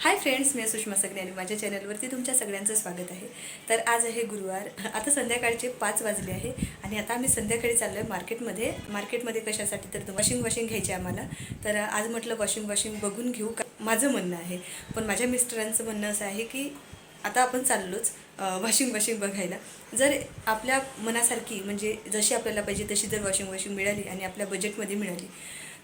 Hi friends मी सुषमा सगळे आणि माझ्या चॅनलवरती तुमच्या सगळ्यांचं स्वागत आहे. तर आज आहे गुरुवार. आता संध्याकाळचे पाच वाजले आहे आणि आता आम्ही संध्याकाळी चाललो आहे मार्केटमध्ये. मार्केटमध्ये कशासाठी तर वॉशिंग वॉशिंग घ्यायची आहे आम्हाला. तर आज म्हटलं वॉशिंग वॉशिंग बघून घेऊ का? माझं म्हणणं आहे. पण माझ्या मिस्टरांचं म्हणणं असं आहे की आता आपण चाललोच वॉशिंग मशीन बघायला. जर आपल्या मनासारखी म्हणजे जशी आपल्याला पाहिजे तशी जर वॉशिंग मशीन मिळाली आणि आपल्या बजेटमध्ये मिळाली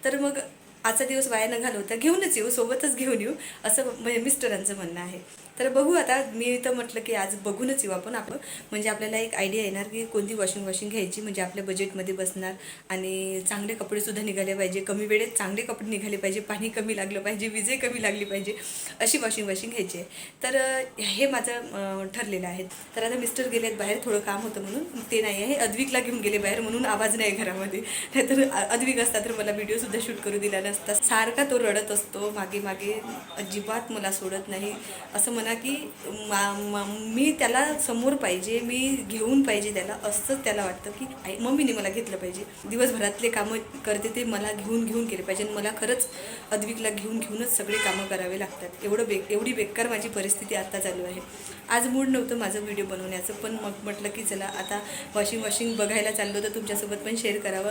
तर मग आजचा दिवस वाया न घालवता घेऊनच येऊ सोबतच घेऊन येऊ असं म्हणजे मिस्टरांचं म्हणणं आहे. तर बघू आता मी तर म्हटलं की आज बघूनच येऊ आपण आपण. म्हणजे आपल्याला एक आयडिया येणार की कोणती वॉशिंग वॉशिंग घ्यायची म्हणजे आपल्या बजेटमध्ये बसणार. आणि चांगले कपडेसुद्धा निघाले पाहिजे. कमी वेळेत चांगले कपडे निघाले पाहिजे. पाणी कमी लागलं पाहिजे. विजे कमी लागली पाहिजे. अशी वॉशिंग वॉशिंग घ्यायची आहे. तर हे माझं ठरलेलं आहे. तर आता मिस्टर गेलेत बाहेर थोडं काम होतं म्हणून. ते नाही आहे. अद्विकला घेऊन गेले बाहेर म्हणून आवाज नाही घरामध्ये. नाहीतर अद्विक असता तर मला व्हिडिओसुद्धा शूट करू दिला नसता. सारखा तो रडत असतो. मागे मागे अजिबात मला सोडत नाही. असं म्हण की मा- मी त्याला समोर पाहिजे मी घेऊन पाहिजे त्याला असंच त्याला वाटतं की आई मम्मीने मला घेतलं पाहिजे. दिवसभरातले कामं करते ते मला घेऊन घेऊन केले पाहिजे आणि मला खरंच अद्विकला घेऊन घेऊनच सगळे कामं करावे लागतात. एवढं बे एवढी बेकार माझी परिस्थिती आता चालू आहे. आज मूड नव्हतं माझं व्हिडिओ बनवण्याचं पण मग म्हटलं की चला आता वॉशिंग वॉशिंग बघायला चाललो तर तुमच्यासोबत पण शेअर करावं.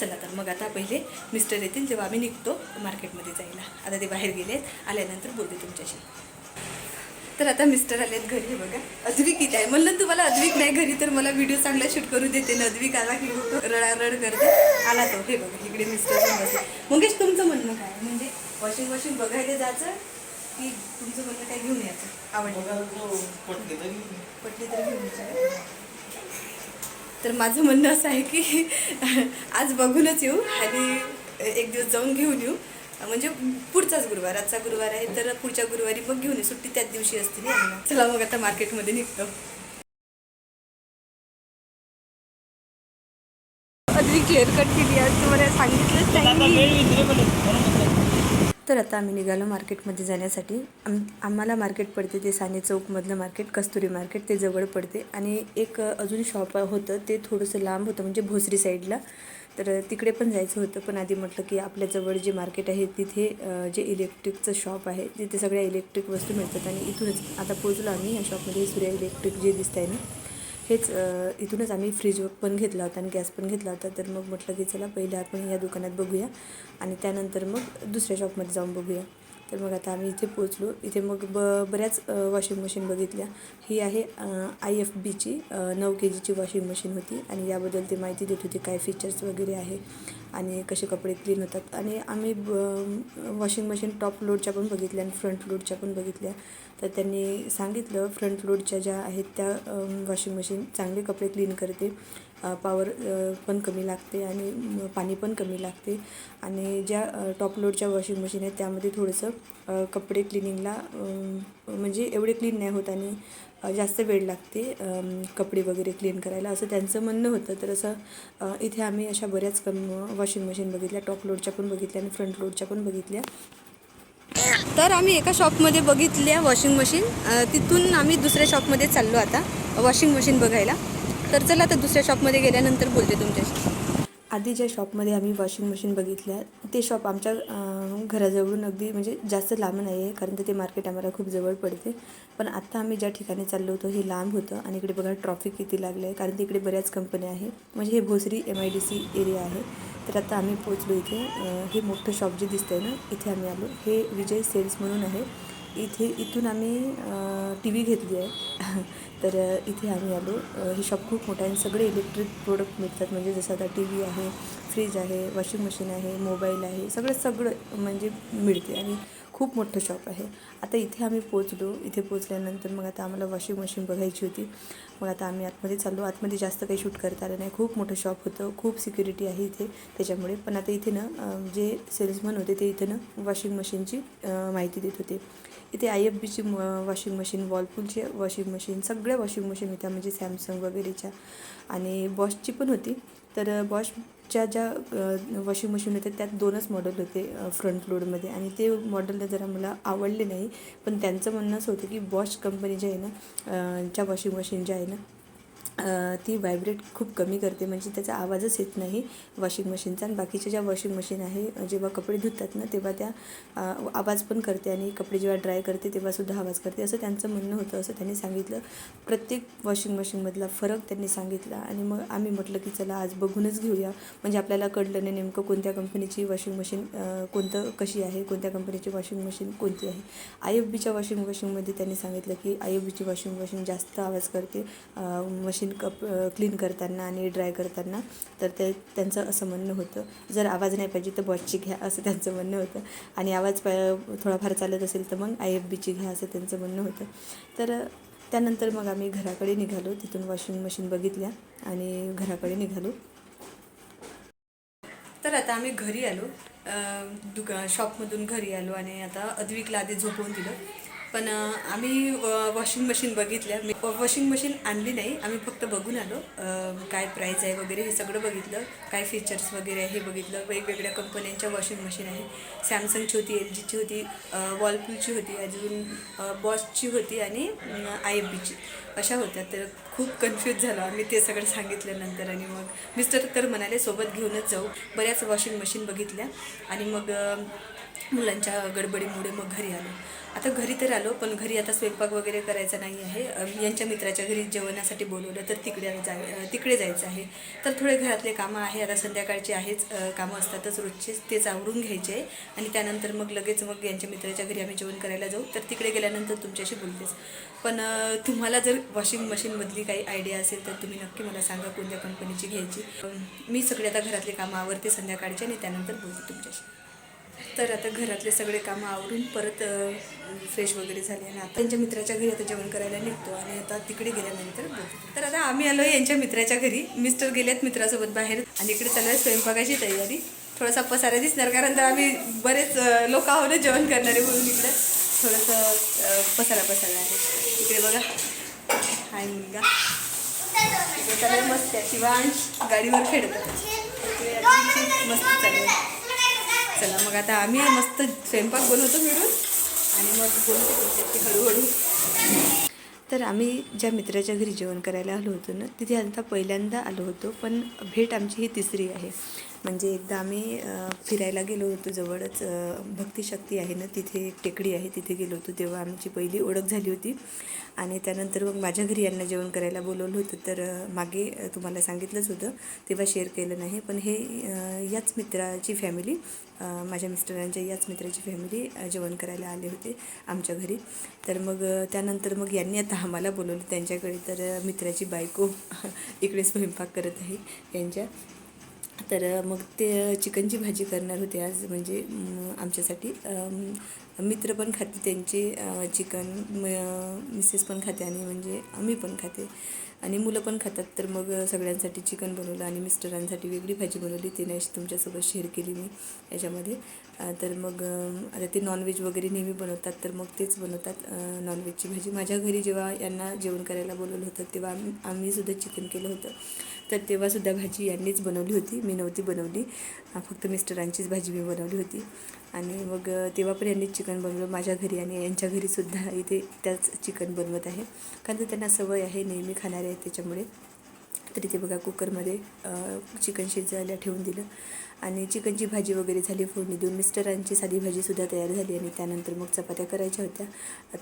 चला तर मग आता पहिले मिस्टर येतील जेव्हा आम्ही निघतो मार्केटमध्ये जायला. आता ते बाहेर गेले आल्यानंतर बोलते तुमच्याशी. तर आता मिस्टर आलेत घरी बघा. अद्विक इथे आहे. म्हणलं तुम्हाला अद्विक नाही घरी तर मला व्हिडिओ चांगला शूट करू देते ना अद्विक आला की रडारड करते आला तो. हे बघा इकडे मिस्टर पण मंगेश तुमचं म्हणणं काय? म्हणजे वॉशिंग वॉशिंग बघायला जायचं की तुमचं म्हणणं काय घेऊन यायचं? आवडलं. पटली तर घेऊन यायचं. तर माझं म्हणणं असं आहे की आज बघूनच येऊ आणि एक दिवस जाऊन घेऊन येऊ. म्हणजे पुढचाच गुरुवार आजचा गुरुवार आहे तर पुढच्या गुरुवारी मग घेऊन सुट्टी त्याच दिवशी असते ना यांना. चला मग आता मार्केटमध्ये निघतो. अगदी क्लिअर कट केली आज तुम्हाला सांगितलंच तर आता आम्ही निघालो मार्केटमध्ये जाण्यासाठी. आम आम्हाला मार्केट पडते ते साने चौकमधलं मार्केट कस्तुरी मार्केट ते जवळ पडते. आणि एक अजून शॉप होतं ते थोडंसं लांब होतं म्हणजे भोसरी साईडला तर तिकडे पण जायचं होतं. पण आधी म्हटलं की आपल्याजवळ जे मार्केट आहे तिथे जे इलेक्ट्रिकचं शॉप आहे तिथे सगळ्या इलेक्ट्रिक वस्तू मिळतात. आणि इथूनच आता पोचलो आम्ही या शॉपमध्ये. सूर्या इलेक्ट्रिक जे दिसत आहे ना हेच इथूनच आम्ही फ्रीज पण घेतला होता आणि गॅस पण घेतला होता. तर मग म्हटलं की चला पहिले आपण या दुकानात बघूया आणि त्यानंतर मग दुसऱ्या शॉपमध्ये जाऊन बघूया. तर मग आता आम्ही इथे पोचलो इथे मग ब बऱ्याच वॉशिंग मशीन बघितल्या. ही आहे आय एफ बीची नऊ के जीची वॉशिंग मशीन होती आणि याबद्दल ते माहिती देत होती काय फीचर्स वगैरे आहे आणि कसे कपडे क्लीन होतात. आणि आम्ही वॉशिंग मशीन टॉप लोडच्या पण बघितल्या आणि फ्रंट लोडच्या पण बघितल्या. तर त्यांनी सांगितलं फ्रंट लोडच्या ज्या आहेत त्या वॉशिंग मशीन चांगले कपडे क्लीन करते पॉवर पण कमी लागते आणि पाणी पण कमी लागते. आणि ज्या टॉप लोडच्या वॉशिंग मशीन आहेत त्यामध्ये थोडंसं कपडे क्लिनिंगला म्हणजे एवढे क्लीन नाही होत आणि जास्त वेळ लागते कपडे वगैरे क्लीन करायला. असं त्यांचं म्हणणं होतं. तर असं इथे आम्ही अशा बऱ्याच कम वॉशिंग मशीन बघितल्या. टॉप लोडच्या पण बघितल्या आणि फ्रंट लोडच्या पण बघितल्या. तर आम्ही एका शॉपमध्ये बघितल्या वॉशिंग मशीन तिथून आम्ही दुसऱ्या शॉपमध्ये चाललो आता वॉशिंग मशीन बघायला. तर चला आता दुसऱ्या शॉपमध्ये गेल्यानंतर बोलते तुमच्याशी. आधी ज्या शॉपमध्ये आम्ही वॉशिंग मशीन बघितल्या ते शॉप आमच्या घराजवळून अगदी म्हणजे जास्त लांब नाही आहे कारण तर ते मार्केट आम्हाला खूप जवळ पडते. पण आत्ता आम्ही ज्या ठिकाणी चाललो होतो हे लांब होतं आणि इकडे बघा ट्रॉफिक किती लागलं आहे कारण तिकडे बऱ्याच कंपन्या आहे म्हणजे हे Bhosari M I D C area आहे. तर आता आम्ही पोचलो इथे. हे मोठं शॉप जे दिसतंय ना इथे आम्ही आलो. हे विजय सेल्स म्हणून आहे. इथे इथून आम्ही टी व्ही घेतली आहे. तर इथे आम्ही आलो. हे शॉप खूप मोठं आहे आणि सगळे इलेक्ट्रिक प्रोडक्ट मिळतात. म्हणजे जसं आता टी व्ही आहे फ्रीज आहे वॉशिंग मशीन आहे मोबाईल आहे सगळं सगळं म्हणजे मिळते. आणि खूप मोठं शॉप आहे. आता इथे आम्ही पोचलो इथे पोचल्यानंतर मग आता आम्हाला वॉशिंग मशीन बघायची होती. मग आता आम्ही आतमध्ये चाललो. आतमध्ये जास्त काही शूट करता आलं नाही. खूप मोठं शॉप होतं. खूप सिक्युरिटी आहे इथे त्याच्यामुळे. पण आता इथे ना जे सेल्समन होते ते इथे ना वॉशिंग मशीनची माहिती देत होते. इथे आय एफ बीची वॉशिंग मशीन वॉलपूलचे वॉशिंग मशीन सगळ्या वॉशिंग मशीन होत्या. म्हणजे सॅमसंग वगैरेच्या. आणि बॉशची पण होती. तर बॉश च्या ज्या वॉशिंग मशीन होत्या त्यात दोनच मॉडेल होते फ्रंट लोडमध्ये आणि ते मॉडेल जरा मला आवडले नाही पण त्यांचं म्हणणं असं होतं की बॉश कंपनी जे आहे ना ज्या वॉशिंग मशीन ज्या आहे ना ती व्हायब्रेट खूप कमी करते. म्हणजे त्याचा आवाजच येत नाही वॉशिंग मशीनचा आणि बाकीच्या ज्या वॉशिंग मशीन आहे जेव्हा कपडे धुतात ना तेव्हा त्या आवाज पण करते आणि कपडे जेव्हा ड्राय करते तेव्हासुद्धा आवाज करते. असं त्यांचं म्हणणं होतं असं त्यांनी सांगितलं. प्रत्येक वॉशिंग मशीनमधला फरक त्यांनी सांगितला. आणि मग आम्ही म्हटलं की चला आज बघूनच घेऊया. म्हणजे आपल्याला कळलं नाही नेमकं कोणत्या कंपनीची वॉशिंग मशीन कोणतं कशी आहे? कोणत्या कंपनीची वॉशिंग मशीन कोणती आहे? आय एफ बीच्या वॉशिंग मशीनमध्ये त्यांनी सांगितलं की आय एफ बीची वॉशिंग मशीन जास्त आवाज करते. मशीन क्लीन कप क्लीन करताना आणि ड्राय करताना तर ते त्यांचं असं म्हणणं होतं. जर आवाज नाही पाहिजे तर बॉसची घ्या असं त्यांचं म्हणणं होतं. आणि आवाज प थोडाफार चालत असेल तर मग आय एफ बीची घ्या असं त्यांचं म्हणणं होतं. तर त्यानंतर मग आम्ही घराकडे निघालो. तिथून वॉशिंग मशीन बघितल्या आणि घराकडे निघालो. तर आता आम्ही घरी आलो. दुका शॉपमधून घरी आलो आणि आता अद्विकला आधी झोपवून दिलं. पण आम्ही वॉशिंग मशीन बघितल्या. मी वॉशिंग मशीन आणली नाही. आम्ही फक्त बघून आलो काय प्राईस आहे वगैरे हे सगळं बघितलं. काय फीचर्स वगैरे आहे हे बघितलं. वेगवेगळ्या कंपन्यांच्या वॉशिंग मशीन आहे. सॅमसंगची होती एल जीची होती वॉलपूलची होती अजून बॉसची होती आणि आय एफ बीची अशा होत्या. तर खूप कन्फ्यूज झालो आम्ही ते सगळं सांगितल्यानंतर आणि मग मिस्टर तर म्हणाले सोबत घेऊनच जाऊ. बऱ्याच वॉशिंग मशीन बघितल्या. आणि मग मुलांच्या गडबडीमुळे मग घरी आलो. आता घरी तर आलो पण घरी आता स्वयंपाक वगैरे करायचा नाही आहे. यांच्या मित्राच्या घरी जेवणासाठी बोलवलं तर तिकडे जाय तिकडे जायचं आहे. तर थोडे घरातले कामं आहे आता संध्याकाळची आहेच कामं असतातच रोजचेच तेच आवरून घ्यायचे आहे. आणि त्यानंतर मग लगेच मग यांच्या मित्राच्या घरी आम्ही जेवण करायला जाऊ. तर तिकडे गेल्यानंतर तुमच्याशी बोलतेच. पण तुम्हाला जर वॉशिंग मशीनमधली काही आयडिया असेल तर तुम्ही नक्की मला सांगा कोणत्या कंपनीची घ्यायची. मी सगळे आता घरातले कामं आवरते संध्याकाळचे आणि त्यानंतर बोलते तुमच्याशी. तर आता घरातले सगळे कामं आवरून परत फ्रेश वगैरे झाले आणि आता त्यांच्या मित्राच्या घरी आता जेवण करायला निघतो आणि आता तिकडे गेल्यानंतर तर आता आम्ही आलो यांच्या मित्राच्या घरी. मिस्टर गेलेत मित्रासोबत बाहेर आणि इकडे चालू आहे स्वयंपाकाची तयारी. थोडासा पसारा दिसणार कारण तर आम्ही बरेच लोक आहोत जेवण करणारे म्हणून इकडे. थोडंसं पसारा पसारा आहे. इकडे बघा. हाय मुलगा. इकडे मस्त आहे शिवांश गाडीवर खेळतो मस्त चालू आहे. चला मग आता आम्ही मस्त स्वयंपाक बनवतो मिळून आणि मग बोलतो तुमच्याशी हळूहळू. तर आम्ही ज्या मित्राच्या घरी जेवण करायला आलो होतो ना तिथे आता पहिल्यांदा आलो होतो पण भेट आमची ही तिसरी आहे. म्हणजे एकदा आम्ही फिरायला गेलो होतो जवळच भक्तिशक्ती आहे ना तिथे एक टेकडी आहे तिथे गेलो होतो तेव्हा आमची पहिली ओळख झाली होती. आणि त्यानंतर मग माझ्या घरी यांना जेवण करायला बोलवलं होतं तर मागे तुम्हाला सांगितलंच होतं तेव्हा शेअर केलं नाही. पण हे याच मित्राची फॅमिली माझ्या मिस्टरांच्या याच मित्राची फॅमिली जेवण करायला आले होते आमच्या घरी. तर मग त्यानंतर मग यांनी आता आम्हाला बोलवलं त्यांच्याकडे तर मित्राची बायको इकडे स्वयंपाक करत आहे यांच्या. तर मग ते चिकनची भाजी करणार होते आज. म्हणजे आमच्यासाठी मित्र पण खाते त्यांचे चिकन म- मिसेस पण खाते आणि म्हणजे आम्ही पण खाते. आणि मुलं पण खातात तर मग सगळ्यांसाठी चिकन बनवलं आणि मिस्टरांसाठी वेगळी भाजी बनवली ती नाही तुमच्यासोबत शेअर केली मी याच्यामध्ये. तर मग आता ते नॉनव्हेज वगैरे नेहमी बनवतात तर मग तेच बनवतात नॉनव्हेजची भाजी. माझ्या घरी जेव्हा यांना जेवण करायला बोलवलं होतं तेव्हा आम्ही आम्हीसुद्धा चिकन केलं होतं. तर तेव्हासुद्धा भाजी यांनीच बनवली होती मी नव्हती बनवली. फक्त मिस्टरांचीच भाजी मी बनवली होती. आणि मग तेव्हा पण यांनीच चिकन बनवलं. माझ्या घरी आणि यांच्या घरीसुद्धा इथे त्याच चिकन बनवत आहे. कारण तर त्यांना सवय आहे नेहमी खाणारे आहेत त्याच्यामुळे. तर इथे बघा कुकरमध्ये चिकन शिजायला ठेवून दिलं. आणि चिकनची भाजी वगैरे झाली फोडणी देऊन मिस्टरांची साधी भाजीसुद्धा तयार झाली आणि त्यानंतर मग चपात्या करायच्या होत्या.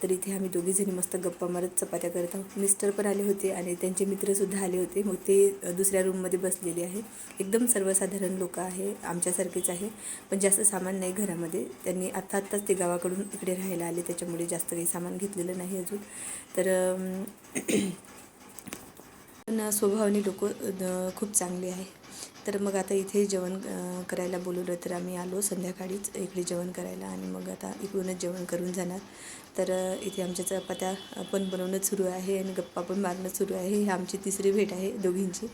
तर इथे आम्ही दोघीजणी मस्त गप्पा मारत चपात्या करत आहोत. मिस्टर पण आले होते आणि त्यांचे मित्रसुद्धा आले होते. मग ते दुसऱ्या रूममध्ये बसलेले आहे. एकदम सर्वसाधारण लोक आहे आमच्यासारखेच आहे. पण जास्त सामान नाही घरामध्ये. त्यांनी आत्ता आत्ताच ते गावाकडून इकडे राहायला आले. त्याच्यामुळे जास्त काही सामान घेतलेलं नाही अजून. तर पण स्वभावाने लोक खूप चांगले आहे. तर मग आता इथे जेवण करायला बोलवलं तर आम्ही आलो संध्याकाळीच. इकडे जेवण करायला आणि मग आता इकडूनच जेवण करून जाणार. तर इथे आमच्या चपात्या पण बनवणं सुरू आहे आणि गप्पा पण मारणं सुरू आहे. ही आमची तिसरी भेट आहे दोघींची.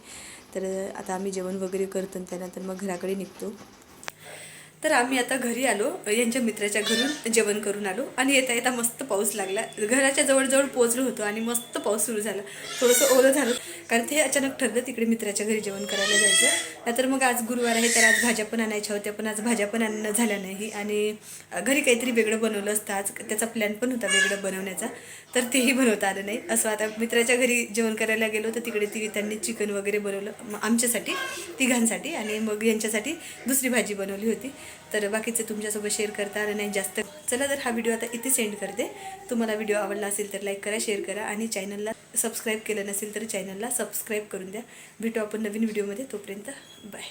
तर आता आम्ही जेवण वगैरे करतो आणि त्यानंतर मग घराकडे निघतो. तर आम्ही आता घरी आलो यांच्या मित्राच्या घरून जेवण करून आलो आणि येता येता मस्त पाऊस लागला. घराच्या जवळजवळ पोचलो होतो आणि मस्त पाऊस सुरू झाला. थोडंसं ओलं झालं कारण ते अचानक ठरलं तिकडे मित्राच्या घरी जेवण करायला जायचं. नाहीतर मग आज गुरुवार आहे तर आज भाज्या पण आणायच्या होत्या पण आज भाज्या पण आणणं झाल्या नाही. आणि घरी काहीतरी वेगळं बनवलं असतं आज. त्याचा प्लॅन पण होता वेगळं बनवण्याचा. तर तेही बनवता आलं नाही. असं आता मित्राच्या घरी जेवण करायला गेलो तर तिकडे ती त्यांनी चिकन वगैरे बनवलं मग आमच्यासाठी तिघांसाठी. आणि मग यांच्यासाठी दुसरी भाजी बनवली होती. तर बाकीचं तुमच्यासोबत शेअर करता आलं नाही जास्त चला तर हा व्हिडिओ आता इथे सेंड करते. तुम्हाला व्हिडिओ आवडला असेल तर लाईक करा शेअर करा आणि चॅनलला सबस्क्राईब केलं नसेल तर चॅनलला सबस्क्राईब करून द्या. भेटू आपण नवीन व्हिडिओमध्ये तोपर्यंत बाय